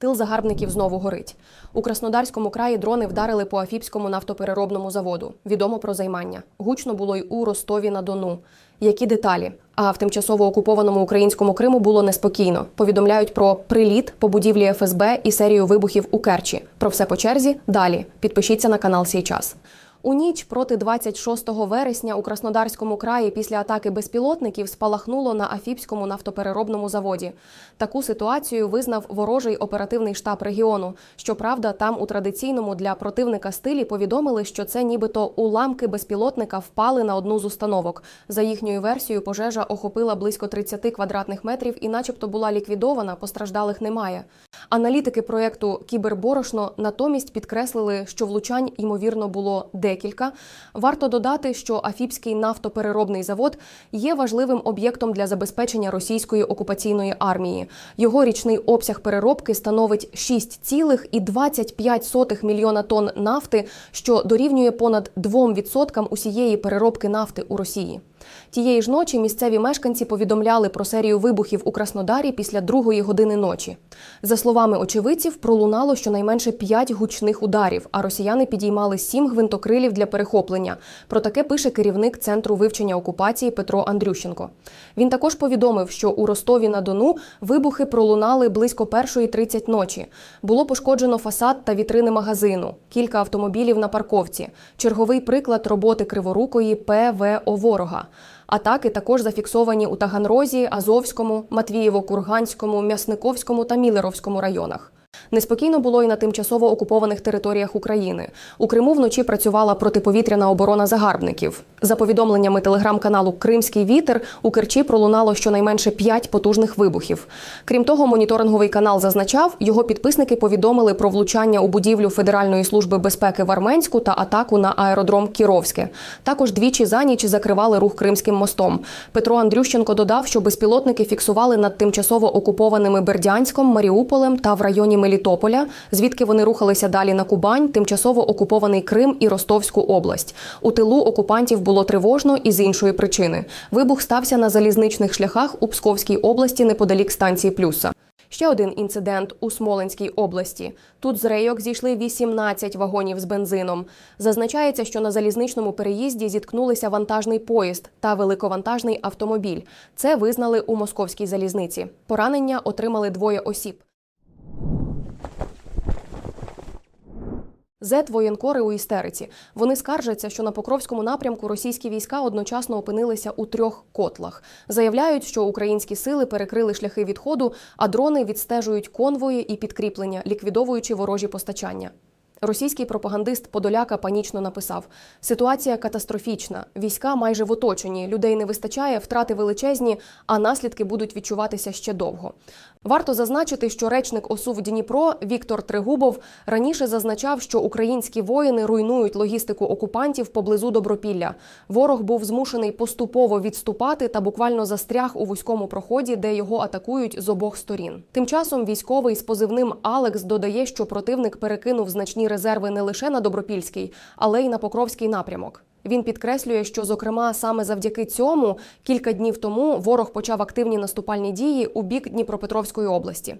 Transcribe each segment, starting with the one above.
Тил загарбників знову горить. У Краснодарському краї дрони вдарили по Афіпському нафтопереробному заводу. Відомо про займання. Гучно було й у Ростові на Дону. Які деталі? А в тимчасово окупованому українському Криму було неспокійно. Повідомляють про приліт по будівлі ФСБ і серію вибухів у Керчі. Про все по черзі далі. Підпишіться на канал Сій час. У ніч проти 26 вересня у Краснодарському краї після атаки безпілотників спалахнуло на Афіпському нафтопереробному заводі. Таку ситуацію визнав ворожий оперативний штаб регіону. Щоправда, там у традиційному для противника стилі повідомили, що це нібито уламки безпілотника впали на одну з установок. За їхньою версією, пожежа охопила близько 30 квадратних метрів і, начебто, була ліквідована. Постраждалих немає. Аналітики проєкту Кіберборошно натомість підкреслили, що влучань ймовірно було декілька. Варто додати, що Афіпський нафтопереробний завод є важливим об'єктом для забезпечення російської окупаційної армії. Його річний обсяг переробки становить 6,25 мільйона тонн нафти, що дорівнює понад 2% усієї переробки нафти у Росії. Тієї ж ночі місцеві мешканці повідомляли про серію вибухів у Краснодарі після другої години ночі. За словами очевидців, пролунало щонайменше п'ять гучних ударів, а росіяни підіймали сім гвинтокрилів для перехоплення. Про таке пише керівник центру вивчення окупації Петро Андрющенко. Він також повідомив, що у Ростові на Дону вибухи пролунали близько 1.30 ночі. Було пошкоджено фасад та вітрини магазину, кілька автомобілів на парковці. Черговий приклад роботи криворукої ПВО ворога. Атаки також зафіксовані у Таганрозі, Азовському, Матвієво-Курганському, М'ясниковському та Мілеровському районах. Неспокійно було і на тимчасово окупованих територіях України. У Криму вночі працювала протиповітряна оборона загарбників. За повідомленнями телеграм-каналу Кримський вітер у Керчі пролунало щонайменше п'ять потужних вибухів. Крім того, моніторинговий канал зазначав, його підписники повідомили про влучання у будівлю Федеральної служби безпеки в Арменську та атаку на аеродром Кіровське. Також двічі за ніч закривали рух Кримським мостом. Петро Андрющенко додав, що безпілотники фіксували над тимчасово окупованими Бердянськом, Маріуполем та в районі Мелітополя, звідки вони рухалися далі на Кубань, тимчасово окупований Крим і Ростовську область. У тилу окупантів було тривожно і з іншої причини. Вибух стався на залізничних шляхах у Псковській області неподалік станції Плюса. Ще один інцидент у Смоленській області. Тут з рейок зійшли 18 вагонів з бензином. Зазначається, що на залізничному переїзді зіткнулися вантажний поїзд та великовантажний автомобіль. Це визнали у московській залізниці. Поранення отримали двоє осіб. Зет воєнкори у істериці. Вони скаржаться, що на Покровському напрямку російські війська одночасно опинилися у трьох котлах. Заявляють, що українські сили перекрили шляхи відходу, а дрони відстежують конвої і підкріплення, ліквідовуючи ворожі постачання. Російський пропагандист Подоляка панічно написав: ситуація катастрофічна. Війська майже в оточенні, людей не вистачає, втрати величезні, а наслідки будуть відчуватися ще довго. Варто зазначити, що речник ОСУ в Дніпро Віктор Тригубов раніше зазначав, що українські воїни руйнують логістику окупантів поблизу Добропілля. Ворог був змушений поступово відступати та буквально застряг у вузькому проході, де його атакують з обох сторін. Тим часом військовий з позивним Алекс додає, що противник перекинув значні резерви не лише на Добропільський, але й на Покровський напрямок. Він підкреслює, що зокрема саме завдяки цьому кілька днів тому ворог почав активні наступальні дії у бік Дніпропетровської області.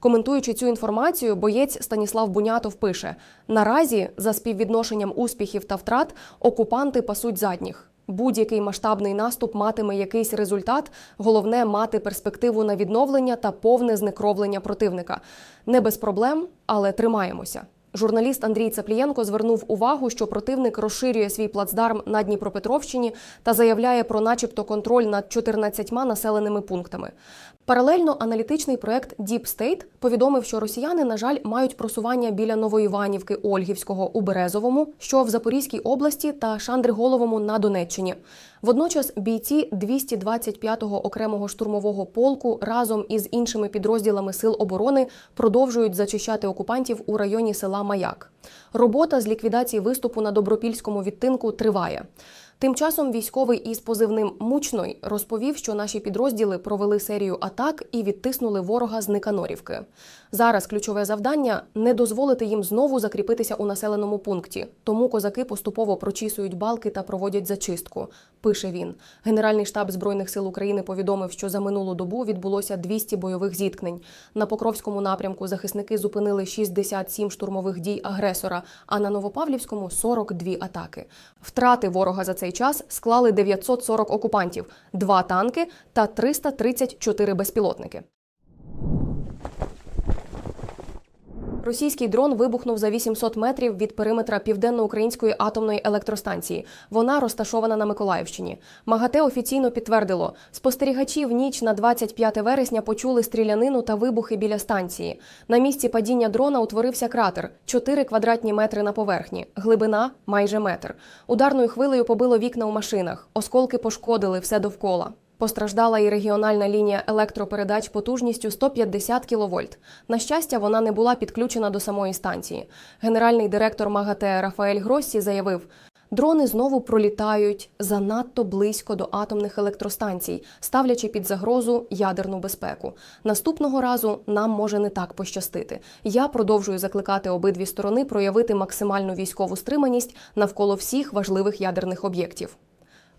Коментуючи цю інформацію, боєць Станіслав Бунятов пише: наразі, за співвідношенням успіхів та втрат, окупанти пасуть задніх. Будь-який масштабний наступ матиме якийсь результат. Головне мати перспективу на відновлення та повне знекровлення противника. Не без проблем, але тримаємося. Журналіст Андрій Цаплієнко звернув увагу, що противник розширює свій плацдарм на Дніпропетровщині та заявляє про, начебто, контроль над 14 населеними пунктами. Паралельно аналітичний проект Deep State повідомив, що росіяни, на жаль, мають просування біля Новоіванівки Ольгівського у Березовому, що в Запорізькій області та Шандриголовому на Донеччині. Водночас бійці 225-го окремого штурмового полку разом із іншими підрозділами сил оборони продовжують зачищати окупантів у районі села Маяк. Робота з ліквідації виступу на добропільському відтинку триває. Тим часом військовий із позивним Мучной розповів, що наші підрозділи провели серію атак і відтиснули ворога з Никанорівки. Зараз ключове завдання не дозволити їм знову закріпитися у населеному пункті. Тому козаки поступово прочісують балки та проводять зачистку. Пише він. Генеральний штаб збройних сил України повідомив, що за минулу добу відбулося 200 бойових зіткнень. На Покровському напрямку захисники зупинили 67 штурмових дій агресора, а на Новопавлівському 42 атаки. Втрати ворога за цей час склали 940 окупантів, 2 танки та 334 безпілотники. Російський дрон вибухнув за 800 метрів від периметра південноукраїнської атомної електростанції. Вона розташована на Миколаївщині. МАГАТЕ офіційно підтвердило, спостерігачі в ніч на 25 вересня почули стрілянину та вибухи біля станції. На місці падіння дрона утворився кратер 4 квадратні метри на поверхні, глибина майже метр. Ударною хвилею побило вікна у машинах. Осколки пошкодили все довкола. Постраждала і регіональна лінія електропередач потужністю 150 кВт. На щастя, вона не була підключена до самої станції. Генеральний директор МАГАТЕ Рафаель Гроссі заявив: дрони знову пролітають занадто близько до атомних електростанцій, ставлячи під загрозу ядерну безпеку. Наступного разу нам може не так пощастити. Я продовжую закликати обидві сторони проявити максимальну військову стриманість навколо всіх важливих ядерних об'єктів.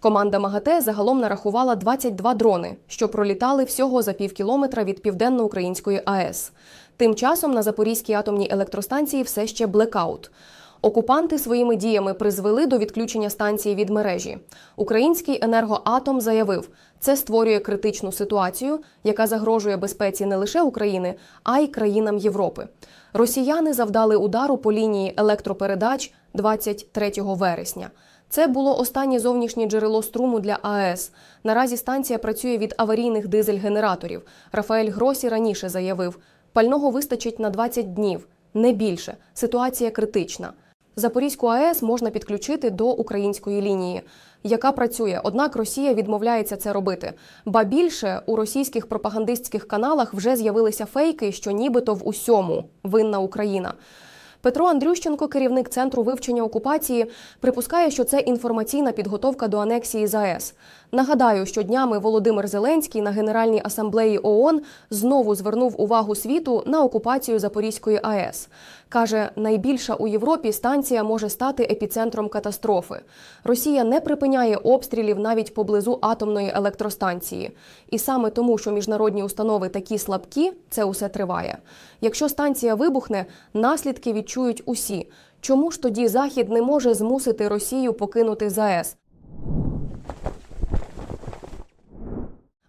Команда МАГАТЕ загалом нарахувала 22 дрони, що пролітали всього за пів кілометра від південноукраїнської АЕС. Тим часом на Запорізькій атомній електростанції все ще блекаут. Окупанти своїми діями призвели до відключення станції від мережі. Український енергоатом заявив, це створює критичну ситуацію, яка загрожує безпеці не лише України, а й країнам Європи. Росіяни завдали удару по лінії електропередач 23 вересня. Це було останнє зовнішнє джерело струму для АЕС. Наразі станція працює від аварійних дизель-генераторів. Рафаель Гросі раніше заявив, пального вистачить на 20 днів, не більше. Ситуація критична. Запорізьку АЕС можна підключити до української лінії, яка працює. Однак Росія відмовляється це робити. Ба більше у російських пропагандистських каналах вже з'явилися фейки, що нібито в усьому винна Україна. Петро Андрющенко, керівник центру вивчення окупації, припускає, що це інформаційна підготовка до анексії ЗАЕС. Нагадаю, що днями Володимир Зеленський на Генеральній асамблеї ООН знову звернув увагу світу на окупацію Запорізької АЕС. Каже, найбільша у Європі станція може стати епіцентром катастрофи. Росія не припиняє обстрілів навіть поблизу атомної електростанції. І саме тому, що міжнародні установи такі слабкі, це усе триває. Якщо станція вибухне, наслідки відчують усі. Чому ж тоді Захід не може змусити Росію покинути ЗАЕС?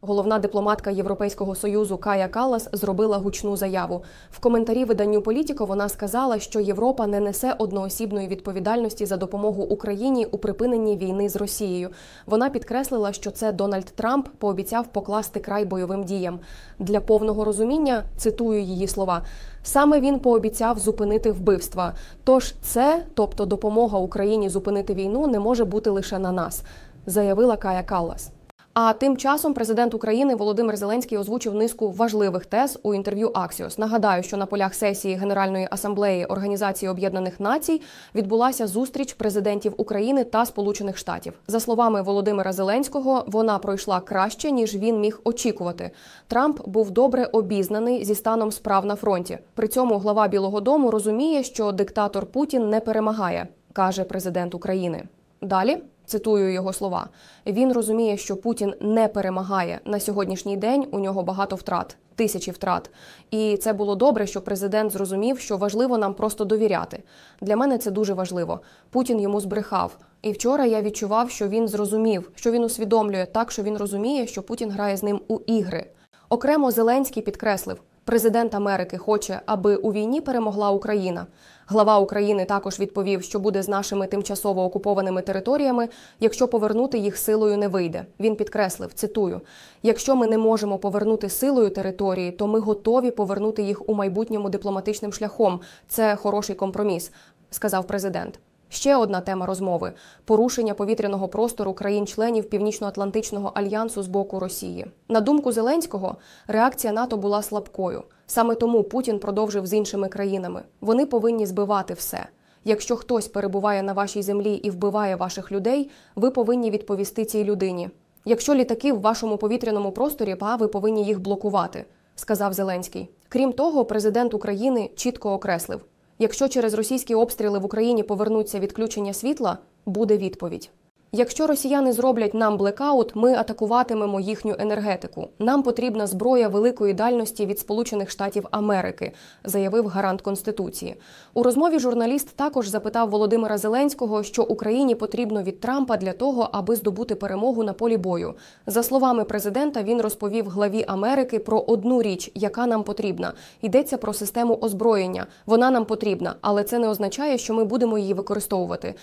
Головна дипломатка Європейського союзу Кая Каллас зробила гучну заяву. В коментарі виданню Політіко вона сказала, що Європа не несе одноосібної відповідальності за допомогу Україні у припиненні війни з Росією. Вона підкреслила, що це Дональд Трамп пообіцяв покласти край бойовим діям. Для повного розуміння цитую її слова. Саме він пообіцяв зупинити вбивства. Тож це, тобто допомога Україні зупинити війну, не може бути лише на нас, заявила Кая Каллас. А тим часом президент України Володимир Зеленський озвучив низку важливих тез у інтерв'ю Аксіос. Нагадаю, що на полях сесії Генеральної асамблеї Організації Об'єднаних Націй відбулася зустріч президентів України та Сполучених Штатів. За словами Володимира Зеленського, вона пройшла краще ніж він міг очікувати. Трамп був добре обізнаний зі станом справ на фронті. При цьому глава Білого Дому розуміє, що диктатор Путін не перемагає, каже президент України. Далі Цитую його слова. Він розуміє, що Путін не перемагає на сьогоднішній день. У нього багато втрат, тисячі втрат. І це було добре, що президент зрозумів, що важливо нам просто довіряти. Для мене це дуже важливо. Путін йому збрехав. І вчора я відчував, що він зрозумів, що він усвідомлює так, що він розуміє, що Путін грає з ним у ігри. Окремо Зеленський підкреслив. Президент Америки хоче, аби у війні перемогла Україна. Глава України також відповів, що буде з нашими тимчасово окупованими територіями, якщо повернути їх силою не вийде. Він підкреслив: цитую: якщо ми не можемо повернути силою території, то ми готові повернути їх у майбутньому дипломатичним шляхом. Це хороший компроміс, сказав президент. Ще одна тема розмови порушення повітряного простору країн-членів Північно-Атлантичного альянсу з боку Росії. На думку Зеленського, реакція НАТО була слабкою. Саме тому Путін продовжив з іншими країнами. Вони повинні збивати все. Якщо хтось перебуває на вашій землі і вбиває ваших людей, ви повинні відповісти цій людині. Якщо літаки в вашому повітряному просторі, па ви повинні їх блокувати, сказав Зеленський. Крім того, президент України чітко окреслив: якщо через російські обстріли в Україні повернуться відключення світла, буде відповідь. Якщо росіяни зроблять нам блекаут, ми атакуватимемо їхню енергетику. Нам потрібна зброя великої дальності від Сполучених Штатів Америки, заявив гарант конституції. У розмові журналіст також запитав Володимира Зеленського, що Україні потрібно від Трампа для того, аби здобути перемогу на полі бою. За словами президента, він розповів главі Америки про одну річ, яка нам потрібна. Йдеться про систему озброєння. Вона нам потрібна, але це не означає, що ми будемо її використовувати.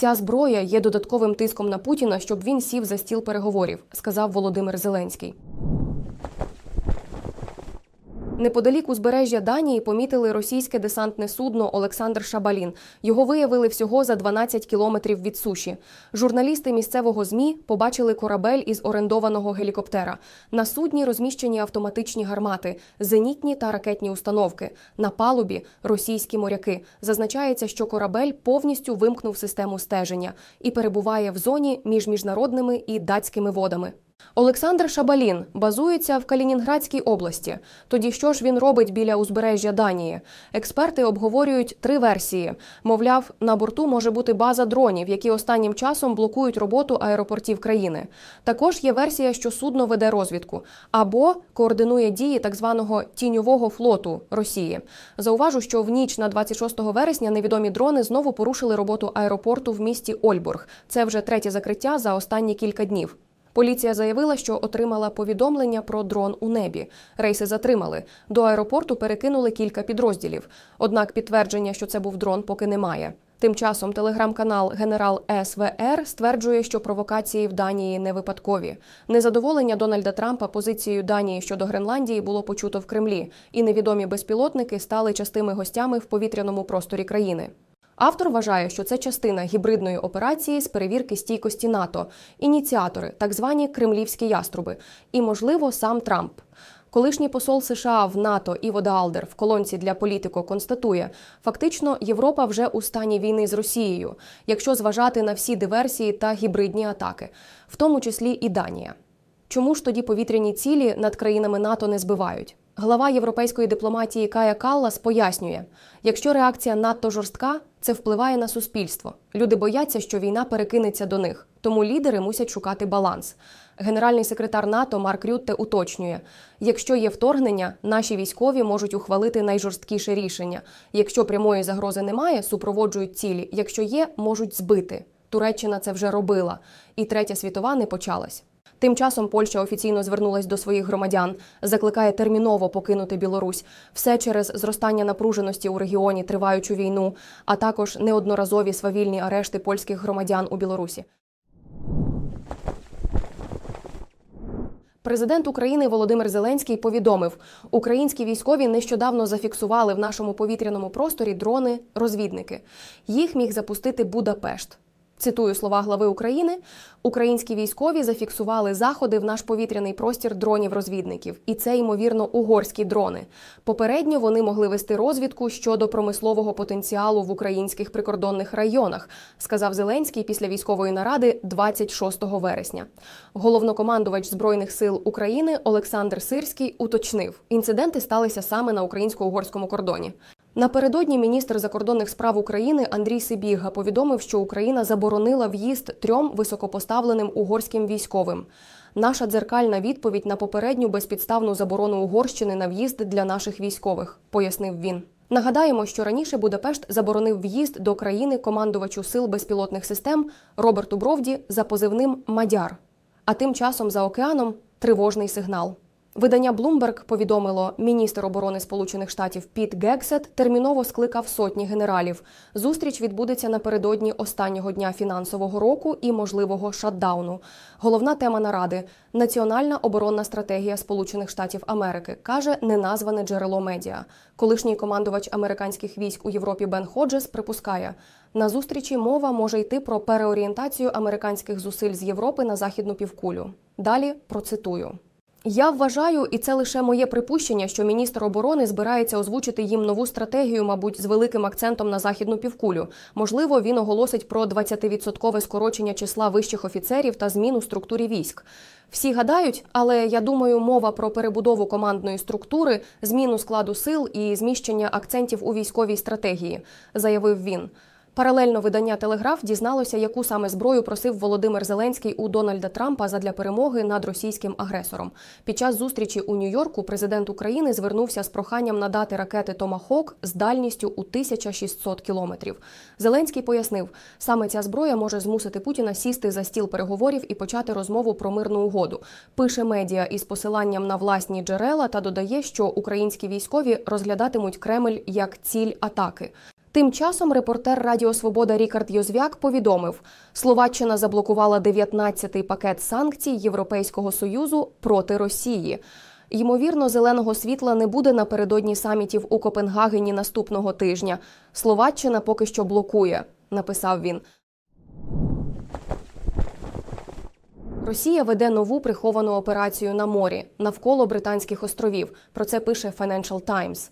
Ця зброя є додатковим тиском на Путіна, щоб він сів за стіл переговорів, сказав Володимир Зеленський. Неподалік узбережжя Данії помітили російське десантне судно Олександр Шабалін. Його виявили всього за 12 кілометрів від суші. Журналісти місцевого змі побачили корабель із орендованого гелікоптера. На судні розміщені автоматичні гармати, зенітні та ракетні установки. На палубі російські моряки. Зазначається, що корабель повністю вимкнув систему стеження і перебуває в зоні між міжнародними і датськими водами. Олександр Шабалін базується в Калінінградській області. Тоді що ж він робить біля узбережжя Данії? Експерти обговорюють три версії. Мовляв, на борту може бути база дронів, які останнім часом блокують роботу аеропортів країни. Також є версія, що судно веде розвідку або координує дії так званого тіньового флоту Росії. Зауважу, що в ніч на 26 вересня невідомі дрони знову порушили роботу аеропорту в місті Ольбург. Це вже третє закриття за останні кілька днів. Поліція заявила, що отримала повідомлення про дрон у небі. Рейси затримали. До аеропорту перекинули кілька підрозділів. Однак підтвердження, що це був дрон, поки немає. Тим часом телеграм-канал Генерал СВР стверджує, що провокації в Данії не випадкові. Незадоволення Дональда Трампа позицією Данії щодо Гренландії було почуто в Кремлі, і невідомі безпілотники стали частими гостями в повітряному просторі країни. Автор вважає, що це частина гібридної операції з перевірки стійкості НАТО, ініціатори, так звані кремлівські яструби, і, можливо, сам Трамп. Колишній посол США в НАТО Іво Даалдер в колонці для політико констатує, фактично Європа вже у стані війни з Росією, якщо зважати на всі диверсії та гібридні атаки, в тому числі і Данія. Чому ж тоді повітряні цілі над країнами НАТО не збивають? Глава європейської дипломатії Кая Каллас пояснює: якщо реакція надто жорстка, це впливає на суспільство. Люди бояться, що війна перекинеться до них, тому лідери мусять шукати баланс. Генеральний секретар НАТО Марк Рютте уточнює: якщо є вторгнення, наші військові можуть ухвалити найжорсткіше рішення. Якщо прямої загрози немає, супроводжують цілі. Якщо є, можуть збити. Туреччина це вже робила, і третя світова не почалась. Тим часом Польща офіційно звернулась до своїх громадян, закликає терміново покинути Білорусь. Все через зростання напруженості у регіоні, триваючу війну, а також неодноразові свавільні арешти польських громадян у Білорусі. Президент України Володимир Зеленський повідомив, українські військові нещодавно зафіксували в нашому повітряному просторі дрони-розвідники. Їх міг запустити Будапешт. Цитую слова глави України: українські військові зафіксували заходи в наш повітряний простір дронів-розвідників, і це ймовірно угорські дрони. Попередньо вони могли вести розвідку щодо промислового потенціалу в українських прикордонних районах, сказав Зеленський після військової наради 26 вересня. Головнокомандувач збройних сил України Олександр Сирський уточнив, інциденти сталися саме на українсько-угорському кордоні. Напередодні міністр закордонних справ України Андрій Сибіга повідомив, що Україна заборонила в'їзд трьом високопоставленим угорським військовим. Наша дзеркальна відповідь на попередню безпідставну заборону Угорщини на в'їзд для наших військових, пояснив він. Нагадаємо, що раніше Будапешт заборонив в'їзд до країни командувачу сил безпілотних систем Роберту Бровді за позивним Мадяр. А тим часом за океаном тривожний сигнал. Видання Bloomberg повідомило, міністр оборони Сполучених Штатів Піт Гексет терміново скликав сотні генералів. Зустріч відбудеться напередодні останнього дня фінансового року і можливого шатдауну. Головна тема наради національна оборонна стратегія Сполучених Штатів Америки, каже неназване джерело медіа. Колишній командувач американських військ у Європі Бен Ходжес припускає, на зустрічі мова може йти про переорієнтацію американських зусиль з Європи на західну півкулю. Далі процитую. Я вважаю, і це лише моє припущення, що міністр оборони збирається озвучити їм нову стратегію, мабуть, з великим акцентом на західну півкулю. Можливо, він оголосить про 20-відсоткове скорочення числа вищих офіцерів та зміну структурі військ. Всі гадають, але я думаю, мова про перебудову командної структури, зміну складу сил і зміщення акцентів у військовій стратегії, заявив він. Паралельно видання Телеграф дізналося, яку саме зброю просив Володимир Зеленський у Дональда Трампа задля перемоги над російським агресором. Під час зустрічі у Нью-Йорку президент України звернувся з проханням надати ракети Томахок з дальністю у 1600 кілометрів. Зеленський пояснив, саме ця зброя може змусити Путіна сісти за стіл переговорів і почати розмову про мирну угоду. Пише медіа із посиланням на власні джерела та додає, що українські військові розглядатимуть Кремль як ціль атаки. Тим часом репортер Радіо Свобода Рікард Йозвяк повідомив, Словаччина заблокувала 19-й пакет санкцій Європейського союзу проти Росії. Ймовірно, зеленого світла не буде напередодні самітів у Копенгагені наступного тижня. Словаччина поки що блокує, написав він. Росія веде нову приховану операцію на морі навколо Британських островів. Про це пише Financial Times.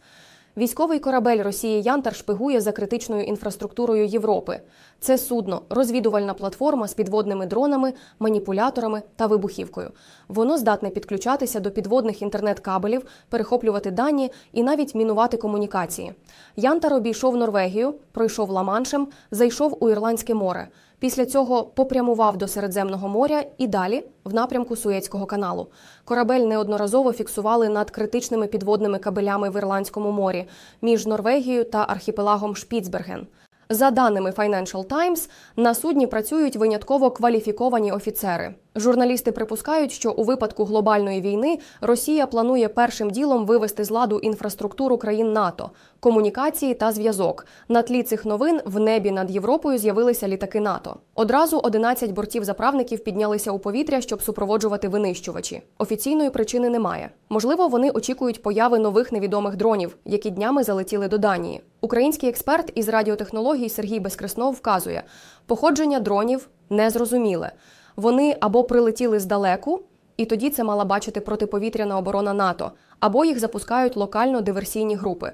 Військовий корабель Росії Янтар шпигує за критичною інфраструктурою Європи. Це судно, розвідувальна платформа з підводними дронами, маніпуляторами та вибухівкою. Воно здатне підключатися до підводних інтернет-кабелів, перехоплювати дані і навіть мінувати комунікації. Янтар обійшов Норвегію, пройшов Ла-Маншем, зайшов у Ірландське море. Після цього попрямував до Середземного моря і далі в напрямку Суєцького каналу. Корабель неодноразово фіксували над критичними підводними кабелями в Ірландському морі між Норвегією та архіпелагом Шпіцберген. За даними Financial Times, на судні працюють винятково кваліфіковані офіцери. Журналісти припускають, що у випадку глобальної війни Росія планує першим ділом вивести з ладу інфраструктуру країн НАТО, комунікації та зв'язок. На тлі цих новин в небі над Європою з'явилися літаки НАТО. Одразу 11 бортів заправників піднялися у повітря, щоб супроводжувати винищувачі. Офіційної причини немає. Можливо, вони очікують появи нових невідомих дронів, які днями залетіли до Данії. Український експерт із радіотехнологій Сергій Безкреснов вказує, походження дронів незрозуміле. Вони або прилетіли здалеку, і тоді це мала бачити протиповітряна оборона НАТО, або їх запускають локально диверсійні групи.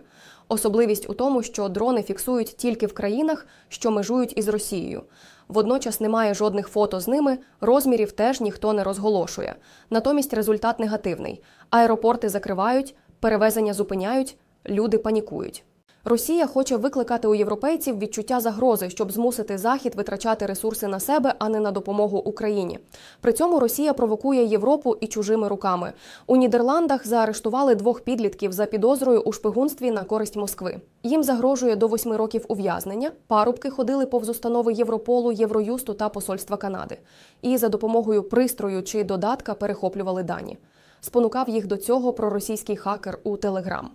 Особливість у тому, що дрони фіксують тільки в країнах, що межують із Росією. Водночас немає жодних фото з ними, розмірів теж ніхто не розголошує. Натомість результат негативний: аеропорти закривають, перевезення зупиняють, люди панікують. Росія хоче викликати у європейців відчуття загрози, щоб змусити Захід витрачати ресурси на себе, а не на допомогу Україні. При цьому Росія провокує Європу і чужими руками. У Нідерландах заарештували двох підлітків за підозрою у шпигунстві на користь Москви. Їм загрожує до восьми років ув'язнення. Парубки ходили повз установи Європолу, Євроюсту та Посольства Канади. І за допомогою пристрою чи додатка перехоплювали дані. Спонукав їх до цього проросійський хакер у Телеграм.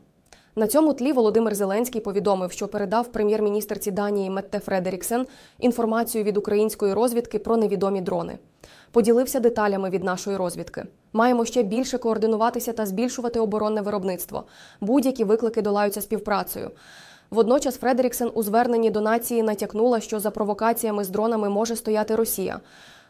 На цьому тлі Володимир Зеленський повідомив, що передав прем'єр-міністерці Данії Метте Фредеріксен інформацію від української розвідки про невідомі дрони. Поділився деталями від нашої розвідки. Маємо ще більше координуватися та збільшувати оборонне виробництво. Будь-які виклики долаються співпрацею. Водночас Фредеріксен у зверненні до нації натякнула, що за провокаціями з дронами може стояти Росія,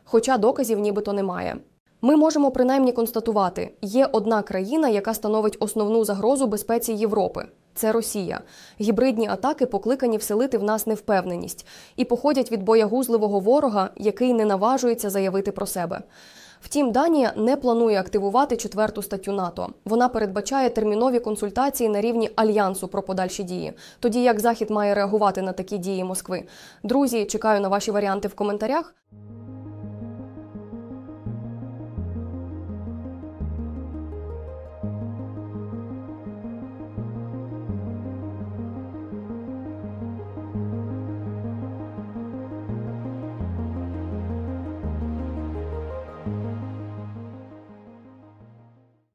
хоча доказів нібито немає. Ми можемо принаймні констатувати, є одна країна, яка становить основну загрозу безпеці Європи. Це Росія. Гібридні атаки покликані вселити в нас невпевненість і походять від боягузливого ворога, який не наважується заявити про себе. Втім, Данія не планує активувати четверту статтю НАТО. Вона передбачає термінові консультації на рівні альянсу про подальші дії. Тоді як Захід має реагувати на такі дії Москви. Друзі, чекаю на ваші варіанти в коментарях.